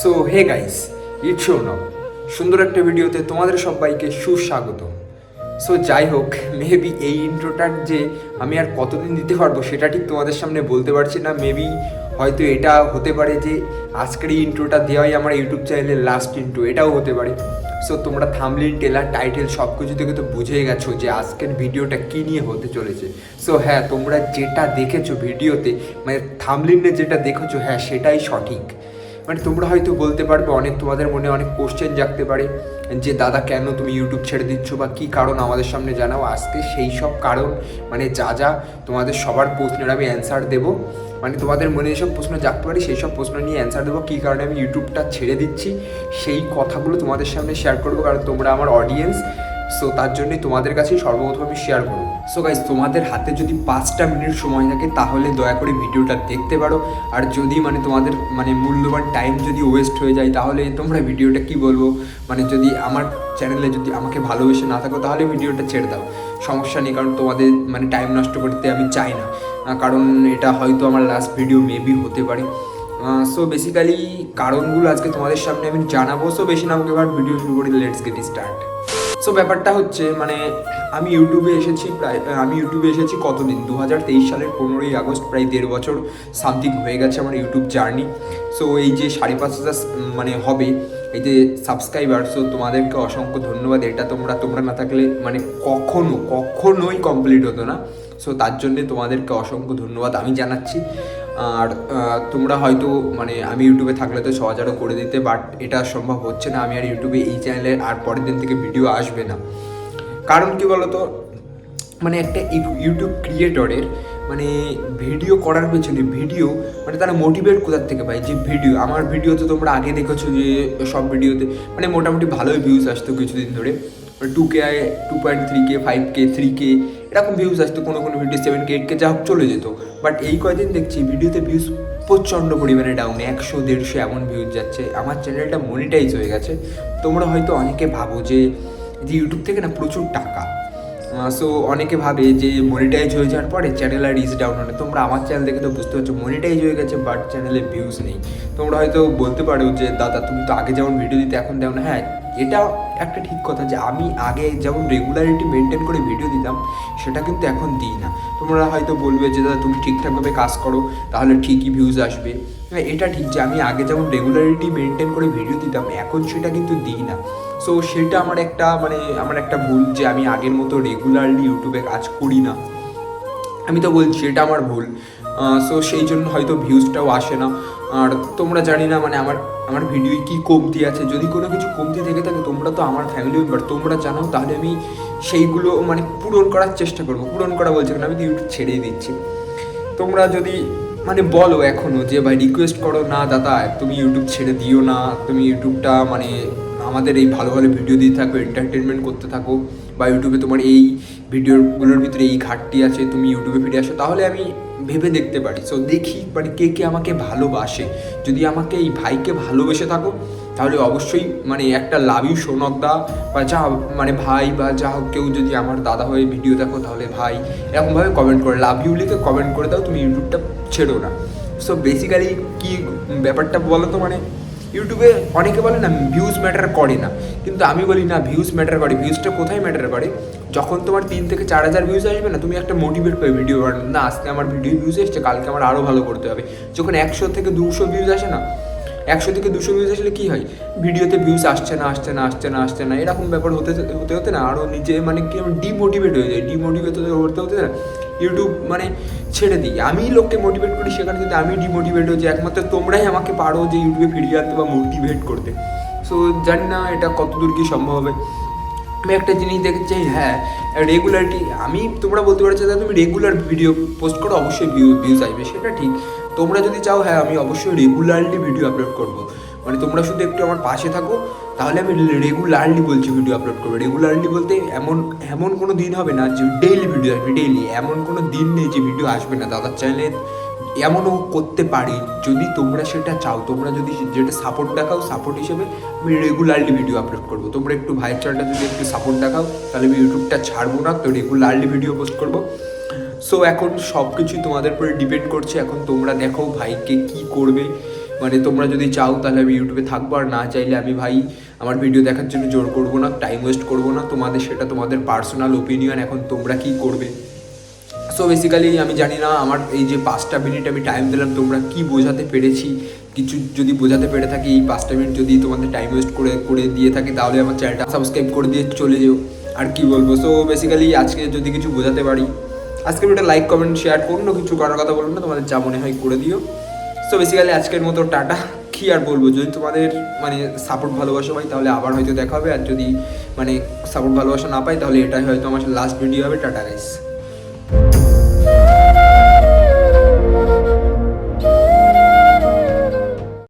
So hey guys it show now সুন্দর একটা ভিডিওতে তোমাদের সবাইকে সুস্বাগত সো যাই হোক মেবি এই ইন্ট্রোটার যে আমি আর কতদিন দিতে পারব সেটা ঠিক তোমাদের সামনে বলতে পারছি না। মেবি হয়তো এটা হতে পারে যে আজকের এই ইন্ট্রোটা দেওয়াই আমার ইউটিউব চ্যানেলের লাস্ট ইন্ট্রো এটাও হতে পারে। সো তোমরা থামলিন টেলার টাইটেল সব কিছু থেকে তো বুঝেই গেছো যে আজকের ভিডিওটা কী নিয়ে হতে চলেছে। সো হ্যাঁ তোমরা যেটা দেখেছ ভিডিওতে মানে থামলিনে যেটা দেখেছ হ্যাঁ সেটাই সঠিক। মানে তোমরা হয়তো বলতে পারবে, অনেক তোমাদের মনে অনেক কোশ্চেন জাগতে পারে, যে দাদা কেন তুমি ইউটিউব ছেড়ে দিচ্ছ বা কী কারণ আমাদের সামনে জানাও? আজকে সেই সব কারণ মানে যা যা তোমাদের সবার প্রশ্নের আমি অ্যান্সার দেবো। মানে তোমাদের মনে যেসব প্রশ্ন জাগতে পারে, সেই সব প্রশ্ন নিয়ে অ্যান্সার দেবো, কী কারণে আমি ইউটিউবটা ছেড়ে দিচ্ছি, সেই কথাগুলো তোমাদের সামনে শেয়ার করব, কারণ তোমরা আমার অডিয়েন্স সো তার জন্যই তোমাদের কাছেই সর্বপ্রথম আমি শেয়ার করব। সো গাইজ তোমাদের হাতে যদি পাঁচটা মিনিট সময় থাকে, তাহলে দয়া করে ভিডিওটা দেখতে পারো। আর যদি মানে তোমাদের মানে মূল্যবান টাইম যদি ওয়েস্ট হয়ে যায়, তাহলে তোমরা ভিডিওটা কি বলব? মানে যদি আমার চ্যানেলে যদি আমাকে ভালোবেসে না থাকো, তাহলে ভিডিওটা ছেড়ে দাও। সমস্যা নেই, কারণ তোমাদের মানে টাইম নষ্ট করতে আমি চাই না। কারণ এটা হয়তো আমার লাস্ট ভিডিও মেবি হতে পারে। সো বেসিক্যালি কারণগুলো আজকে তোমাদের সামনে আমি জানাব। সো বেশি না আমাকে ভিডিও শুরু করি। লেটস গেট স্টার্ট সো ব্যাপারটা হচ্ছে মানে আমি ইউটিউবে এসেছি প্রায় আমি ইউটিউবে এসেছি কতদিন? দু হাজার তেইশ সালের পনেরোই আগস্ট, প্রায় দেড় বছর সামথিং হয়ে গেছে আমার ইউটিউব জার্নি সো এই যে সাড়ে পাঁচ হাজার মানে হবে, এই যে সাবস্ক্রাইবার সো তোমাদেরকে অসংখ্য ধন্যবাদ। এটা তোমরা তোমরা না থাকলে মানে কখনো, কখনোই কমপ্লিট হতো না। সো তার জন্যে তোমাদেরকে অসংখ্য ধন্যবাদ। আমি জানাচ্ছি আর তোমরা হয়তো মানে আমি ইউটিউবে থাকলে তো ছ হাজারও করে দিতে বাট এটা সম্ভব হচ্ছে না। আমি আর ইউটিউবে এই চ্যানেলে আর পরের দিন থেকে ভিডিও আসবে না। কারণ কি বলতো? মানে একটা ইউ- ইউটিউব ক্রিয়েটরের মানে ভিডিও করার পেছনে ভিডিও মানে তারা মোটিভেট কোথার থেকে পায়? যে ভিডিও আমার ভিডিওতে তোমরা আগে দেখেছ যে সব ভিডিওতে মানে মোটামুটি ভালোই ভিউজ আসতো কিছুদিন ধরে। টু কে আয় two point three K five K three K এরকম ভিউজ আসতো, কোনো কোনো video seven K eight K যা হোক চলে যেত। বাট এই কয়দিন দেখছি ভিডিওতে ভিউজ প্রচণ্ড পরিমাণে ডাউন একশো, দেড়শো এমন ভিউজ যাচ্ছে। আমার চ্যানেলটা মনিটাইজ হয়ে গেছে। তোমরা হয়তো অনেকে ভাবো যে যে ইউটিউব থেকে না প্রচুর টাকা। সো অনেকে ভাবে যে মনিটাইজ হয়ে যাওয়ার পরে চ্যানেল আর রিচ ডাউন হয় তোমরা আমার চ্যানেল দেখে তো বুঝতে পারছ মনিটাইজ হয়ে গেছে বাট চ্যানেলে ভিউজ নেই। তোমরা হয়তো বলতে পারো যে, দাদা, তুমি তো আগে যেমন ভিডিও দিতে, এখন দেও না হ্যাঁ এটা একটা ঠিক কথা যে আমি আগে যেমন রেগুলারিটি মেনটেন করে ভিডিও দিতাম, সেটা কিন্তু এখন দিই না। তোমরা হয়তো বলবে যে, দাদা, তুমি ঠিকঠাকভাবে কাজ করো, তাহলে ঠিকই ভিউজ আসবে। এটা ঠিক যে আমি আগে যেমন রেগুলারিটি মেনটেন করে ভিডিও দিতাম, এখন সেটা কিন্তু দিই না। সো সেটা আমার একটা মানে আমার একটা ভুল যে আমি আগের মতো রেগুলারলি ইউটিউবে কাজ করি না। আমি তো বলছি, এটা আমার ভুল। সো সেই জন্য হয়তো ভিউজটাও আসে না। আর তোমরা জানি না মানে আমার আমার ভিডিওয় কী কমতি আছে। যদি কোনো কিছু কমতি থেকে থাকে, তোমরা তো আমার ফ্যামিলি মেম্বার তোমরা জানো তাহলে আমি সেইগুলো মানে পূরণ করার চেষ্টা করব। পূরণ করা বলছি না, আমি তো ইউটিউব ছেড়েই দিচ্ছি। তোমরা যদি মানে বলো এখনও যে, ভাই রিকোয়েস্ট করো, না দাদা, তুমি ইউটিউব ছেড়ে দিও না। তুমি ইউটিউবটা মানে আমাদের এই ভালো ভালো ভিডিও দিয়ে থাকো এন্টারটেনমেন্ট করতে থাকো। বা ইউটিউবে তোমার এই ভিডিওগুলোর ভিতরে এই ঘাটতি আছে, তুমি ইউটিউবে ফিরে আসো, তাহলে আমি ভেবে দেখতে পারি। সো দেখি মানে কে কে আমাকে ভালোবাসে। যদি আমাকে এই ভাইকে ভালোবেসে থাকো, তাহলে অবশ্যই মানে একটা লাভ ইউ সোনকদা, বা যা মানে ভাই বা যা হোক, কেউ যদি আমার দাদা হয়ে ভিডিও দেখো, তাহলে ভাই, এরকমভাবে কমেন্ট করে। লাভ ইউ লিখে কমেন্ট করে দাও, তুমি ইউটিউবটা ছেড়ো না। সো বেসিক্যালি কী ব্যাপারটা বলো তো মানে ইউটিউবে অনেকে বলে না ভিউজ ম্যাটার করে না। কিন্তু আমি বলি না ভিউজ ম্যাটার করে। ভিউজটা কোথায় ম্যাটার করে? যখন তোমার তিন থেকে চার হাজার ভিউজ আসবে না, তুমি একটা মোটিভেট পাবে ভিডিও বানানো না, আজকে আমার ভিডিও ভিউজ এসছে, কালকে আমার আরও ভালো করতে হবে। যখন একশো থেকে দুশো ভিউজ আসে না, একশো থেকে দুশো ভিউজ আসলে কী হয়? ভিডিওতে ভিউজ আসছে না আসছে না আসছে না আসছে না। এরকম ব্যাপার হতে হতে হতে না। আরও নিজে মানে কি ডিমোটিভেট হয়ে যায়। ডিমোটিভেট হতে হতে না। ইউটিউব মানে ছেড়ে দিই। আমি লোককে মোটিভেট করি সেখানে কিন্তু আমি ডিমোটিভেট হয়ে যাই, একমাত্র তোমরাই আমাকে পারো যে ইউটিউবে ফিরিয়ে আনতে বা মোটিভেট করতে। সো জানি না এটা কতদূর কি সম্ভব হবে। আমি একটা জিনিস চাই হ্যাঁ রেগুলারিটি আমি তোমরা বলতে পারছ যে, তুমি রেগুলার ভিডিও পোস্ট করো, অবশ্যই ভিউ ভিউজ আসবে, সেটা ঠিক। তোমরা যদি চাও হ্যাঁ আমি অবশ্যই রেগুলারলি ভিডিও আপলোড করব। মানে তোমরা শুধু একটু আমার পাশে থাকো, তাহলে আমি রেগুলারলি বলছি ভিডিও আপলোড করব। রেগুলারলি বলতে এমন এমন কোনো দিন হবে না যে ডেইলি ভিডিও আসবে ডেইলি এমন কোনো দিন নেই যে ভিডিও আসবে না। দাদার চ্যানেলে এমনও করতে পারি, যদি তোমরা সেটা চাও। তোমরা যদি যেটা সাপোর্ট দেখাও সাপোর্ট হিসেবে আমি রেগুলারলি ভিডিও আপলোড করব। তোমরা একটু ভাইয়ের চ্যানেলটা যদি একটু সাপোর্ট দেখাও, তাহলে আমি ইউটিউবটা ছাড়বো না, তো রেগুলারলি ভিডিও পোস্ট করব। সো এখন সব কিছুই তোমাদের উপরে ডিপেন্ড করছে। এখন তোমরা দেখো ভাইকে কি করবে। মানে তোমরা যদি চাও তাহলে আমি ইউটিউবে থাকব, আর না চাইলে আমি ভাই আমার ভিডিও দেখার জন্য জোর করব না টাইম ওয়েস্ট করব না। তোমাদের, সেটা তোমাদের পার্সোনাল ওপিনিয়ন এখন তোমরা কি করবে? সো বেসিক্যালি আমি জানি না, আমার এই যে পাঁচটা মিনিট আমি টাইম দিলাম, তোমরা কি বোঝাতে পেরেছি? কিছু যদি বোঝাতে পেরে থাকি, এই পাঁচটা মিনিট যদি তোমাদের টাইম ওয়েস্ট করে করে দিয়ে থাকে, তাহলে আমার চ্যানেলটা সাবস্ক্রাইব করে দিয়ে চলে যেও। আর কি বলব? সো বেসিক্যালি আজকে যদি কিছু বোঝাতে পারি, আজকে ভিডিওটা লাইক কমেন্ট শেয়ার করুন কিছু করার কথা বলুন না, তোমাদের যা মনে হয় করে দিও। সো বেসিক্যালি আজকের মতো টাটা। কি আর বলব, যদি তোমাদের মানে সাপোর্ট ভালোবাসা পাই, তাহলে আবার হয়তো দেখা হবে। আর যদি মানে সাপোর্ট ভালোবাসা না পাই, তাহলে এটাই হয়তো আমার লাস্ট ভিডিও হবে, টাটা গাইস